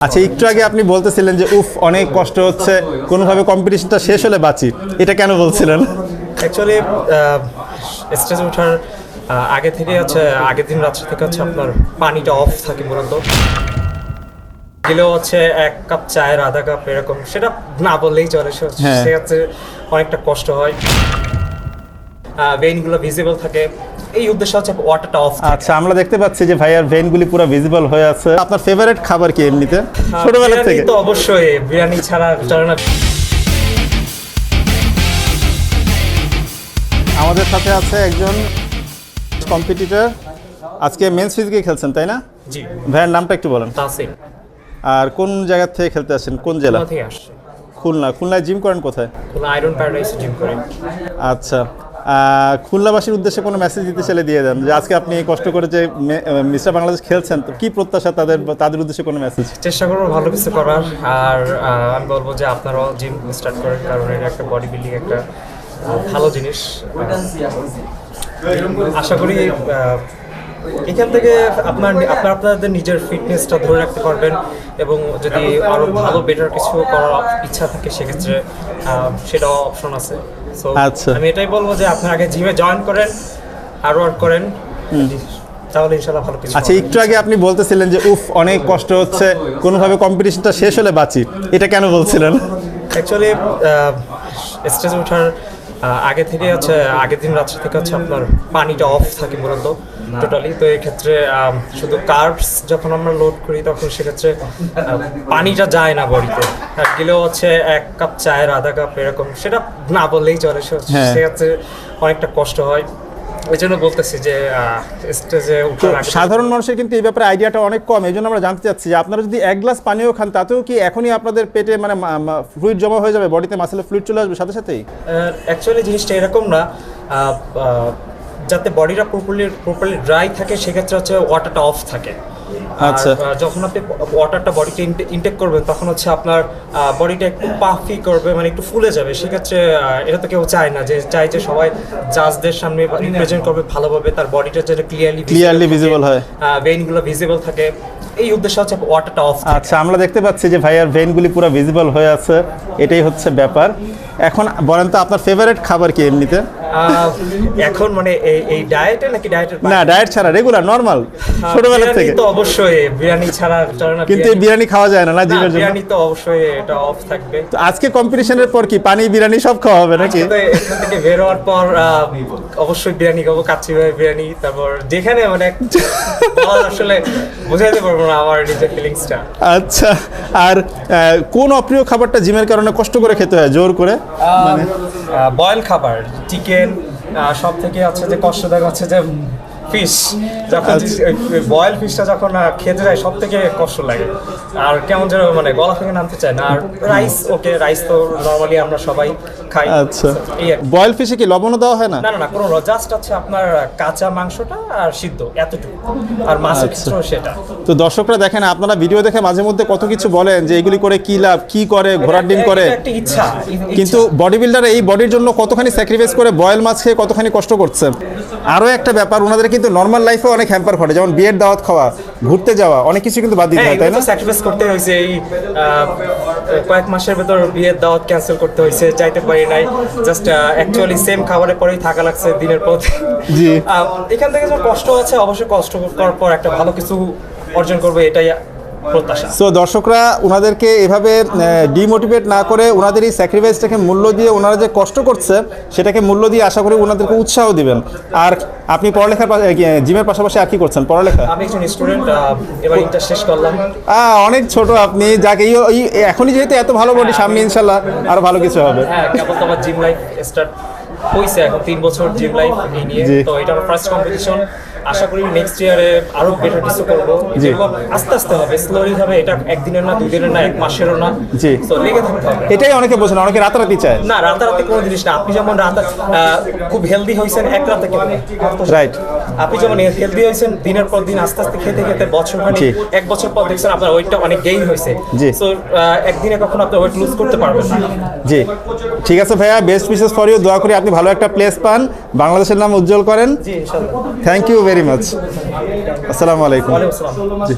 আচ্ছা একটু আগে আপনি বলতেছিলেন যে উফ অনেক কষ্ট হচ্ছে কোনোভাবে কম্পিটিশনটা শেষ হলে বাঁচি। এটা কেন বলছিলেন? অ্যাকচুয়ালি স্টেজে ওঠার আগে থেকে হচ্ছে আগের দিন রাত্রে থেকে হচ্ছে আপনার পানিটা অফ থাকে মূলত। গেলেও হচ্ছে এক কাপ চায়ের আধা কাপ এরকম সেটা না বললেই চলে সে- হ্যাঁ। সেক্ষেত্রে অনেকটা কষ্ট হয়। ভেইনগুলো ভিজিবল থাকে। এই উদ্দেশ্য হচ্ছে ওয়াটারটা অফ আচ্ছা আমরা দেখতে পাচ্ছি যে ভাইয়ার ভেনগুলি পুরো ভিজিবল হয়ে আছে। আপনার ফেভারিট খাবার কি এমনিতে? ছোটবেলা থেকে। তো অবশ্যই বিরিয়ানি ছাড়া চলে না। আমাদের সাথে আছে একজন কম্পিটিটর আজকে মেন্স ফিজিকে খেলছেন তাই না? জি। ভাইয়ের নামটা একটু বলেন। তাসিম। আর কোন জায়গা থেকে খেলতে আসছেন? কোন জেলা? থেকে আসছে। খুলনা। খুলনায় জিম করেন কোথায়? কোনো আয়রন প্যারাডাইস জিম করে। আচ্ছা। খুলনাবাসীর উদ্দেশ্যে কোনো মেসেজ দিতে চাইলে দিয়ে দেন। যে আজকে আপনি কষ্ট করে যে মিস্টার বাংলাদেশ খেলছেন, তো কি প্রত্যাশা তাদের তাদের উদ্দেশ্যে কোনো মেসেজ চেষ্টা করব ভালো কিছু করার। আর আমি বলব যে আপনারাও জিম স্টার্ট করেন কারণ এটা একটা বডি বিল্ডিং একটা ভালো জিনিস। আশা করি এখান থেকে আপনার আপনার আপনাদের নিজের ফিটনেসটা ধরে রাখতে পারবেন এবং যদি আরও ভালো বেটার কিছু করার ইচ্ছা থাকে সেক্ষেত্রে সেটাও অপশন আছে। সো আচ্ছা। আমি এটাই বলব যে আপনার আগে জিমে জয়েন করেন আর ওয়ার্ক করেন তাহলে ইনশাল্লাহ ভালো কিছু আচ্ছা একটু আগে আপনি বলতেছিলেন যে উফ অনেক কষ্ট হচ্ছে কোনোভাবে কম্পিটিশনটা শেষ হলে বাঁচি। এটা কেন বলছিলেন? অ্যাকচুয়ালি স্টেজে ওঠার আগে থেকে হচ্ছে আগের দিন রাত্রে থেকে হচ্ছে আপনার পানিটা অফ থাকে মূলত টোটালি তো এক্ষেত্রে শুধু কার্বস যখন আমরা লোড করি তখন সেক্ষেত্রে পানিটা যায় না বডিতে। আর গেলেও হচ্ছে এক কাপ চায়ের আধা কাপ এরকম সেটা না বললেই চলে। হ্যাঁ। সেক্ষেত্রে অনেকটা কষ্ট হয়। ওই জন্য বলতেছি যে স্টেজে সাধারণ মানুষের কিন্তু এই ব্যাপারে আইডিয়াটা অনেক কম এই জন্য আমরা জানতে চাচ্ছি যে আপনারা যদি এক গ্লাস পানিও খান তাতেও কি এখনই আপনাদের পেটে মানে ফ্লুইড জমা হয়ে যাবে? বডিতে মাসেলে ফ্লুইড চলে আসবে সাথে সাথেই? অ্যাকচুয়ালি জিনিসটা এরকম না যাতে বডিটা প্রপারলি প্রপারলি ড্রাই থাকে সেক্ষেত্রে হচ্ছে ওয়াটারটা অফ থাকে। আচ্ছা। যখন আপনি ওয়াটারটা বডিতে ইনটেক করবেন তখন হচ্ছে আপনার বডিটা একটু পাফি করবে মানে একটু ফুলে যাবে। সেক্ষেত্রে এটা তো কেউ চায় না যে চায় যে সবাই জাজদের সামনে রিপ্রেজেন্ট করবে ভালোভাবে তার বডিটা যেটা ক্লিয়ারলি Clearly visible হয়। ভেইনগুলো ভিজিবল থাকে। এই উদ্দেশ্য হচ্ছে ওয়াটারটা অফ আচ্ছা আমরা দেখতে পাচ্ছি যে ভাইয়ার ভেনগুলি পুরো ভিজিবল হয়ে আছে। এটাই হচ্ছে ব্যাপার। এখন বলেন তো আপনার ফেভারিট খাবার কি এমনিতে? এখন মানে এই ডায়েটে নাকি ডায়েটের না ডায়েট ছাড়া রেগুলার নর্মাল ছোটবেলা থেকে। তো অবশ্যই বিরিয়ানি ছাড়া চলে না কিন্তু বিরিয়ানি খাওয়া যায় না না জিমের জন্য। বিরিয়ানি তো অবশ্যই এটা অফ থাকবে। তো আজকে কম্পিটিশনের পর কি পানি বিরিয়ানি সব খাওয়া হবে নাকি? এখান থেকে বের হওয়ার পর অবশ্যই বিরিয়ানি খাব কাচ্চি ভাই বিরিয়ানি তারপর যেখানে মানে আসলে বোঝাইতে পারব না আমার নিজের ফিলিংসটা আচ্ছা আর কোন অপ্রিয় খাবারটা জিমের কারণে কষ্ট করে খেতে হয়? জোর করে? মানে? বয়েল খাবার চিকেন সব থেকে হচ্ছে যে কষ্টদায়ক হচ্ছে যে ফিশ যখন বয়েল ফিশটা যখন খেতে যায় সব থেকে কষ্ট লাগে। আর কেমন যেন মানে গলা থেকে নামতে চায় না। আর রাইস ওকে রাইস তো নর্মালি আমরা সবাই খাই। আচ্ছা। বয়েল ফিশে কি। লবণও দেওয়া হয় না? না না কোনো জাস্ট হচ্ছে আপনার কাঁচা মাংসটা আর সিদ্ধ এতটুকু। আর মাছের আচ্ছা। ক্ষেত্রেও সেটা। তো দর্শকরা দেখেন আপনারা ভিডিও দেখে মাঝে মধ্যে কত কিছু বলেন যে এগুলি করে কি লাভ কি করে ঘোড়ার ডিম করে। ইচ্ছা কিন্তু বডি বিল্ডার এই বডির জন্য কতখানি স্যাক্রিফাইস করে বয়েল মাছ খেয়ে কতখানি কষ্ট করছে? আরও একটা ব্যাপার ওনাদের কিন্তু নর্মাল লাইফে অনেক হ্যাম্পার ঘটে যেমন বিয়ের দাওয়াত খাওয়া ঘুরতে যাওয়া অনেক কিছু কিন্তু বাদ দিতে হ্যাঁ হয় তাই না স্যাক্রিফাইস করতে হয়েছে এই কয়েক মাসের ভেতর বিয়ের দাওয়াত ক্যান্সেল করতে হয়েছে চাইতে পারি নাই জাস্ট অ্যাকচুয়ালি সেম খাবারের পরেই থাকা লাগছে দিনের পর জি। এখান থেকে যখন কষ্ট আছে অবশ্যই কষ্ট করার পর একটা ভালো কিছু অর্জন করবে এটাই প্রত্যাশা। সো দর্শকরা ওনাদেরকে এভাবে ডিমোটিভেট না করে ওনাদের এই স্যাক্রিফাইসটাকে মূল্য দিয়ে ওনারা যে কষ্ট করছে, সেটাকে মূল্য দিয়ে আশা করি ওনাদেরকে উৎসাহ দিবেন। আর আপনি পড়ালেখার জিমের পাশাপাশি আর কি করছেন? পড়ালেখা? আমি একজন স্টুডেন্ট এবার ইন্টার শেষ করলাম। অনেক ছোট আপনি যাকে এই- এখনই যেহেতু এত ভালো বডি সামনে ইনশাল্লাহ আরও ভালো কিছু হবে। হ্যাঁ কেবল তো আমার জিম লাইফ স্টার্ট হয়েছে এখন তিন বছর জিম লাইফ নিয়ে। তো এটা আমার ফার্স্ট কম্পিটিশন আশা করি নেক্সট ইয়ারে আরও বেটার কিছু করব। আস্তে আস্তে হবে স্লোলি হবে এটা একদিনের না দুই দিনের না এক মাসেরও না। জি। তো লেগে থাকতে হবে। এটাই অনেকে বোঝেন অনেকে রাতারাতি চায়। না রাতারাতি কোনো জিনিস না আপনি যেমন রাত খুব হেলদি হয়েছেন এক রাতে কেমন? রাইট আপনি যেমন হেলদি হয়েছেন দিনের পর দিন আস্তে আস্তে খেতে খেতে বছর এক বছর পর দেখছেন আপনার ওয়েটটা অনেক গেইন হয়েছে। জি। সো একদিনে কখনো আপনি ওয়েট লুজ করতে পারবেন না। জি। ঠিক আছে ভাইয়া বেস্ট উইশেস ফর ইউ দোয়া করি আপনি ভালো একটা প্লেস পান। বাংলাদেশের নাম উজ্জ্বল করেন। জি থ্যাংক ইউ ভেরি মাচ আসসালামু আলাইকুম। জি।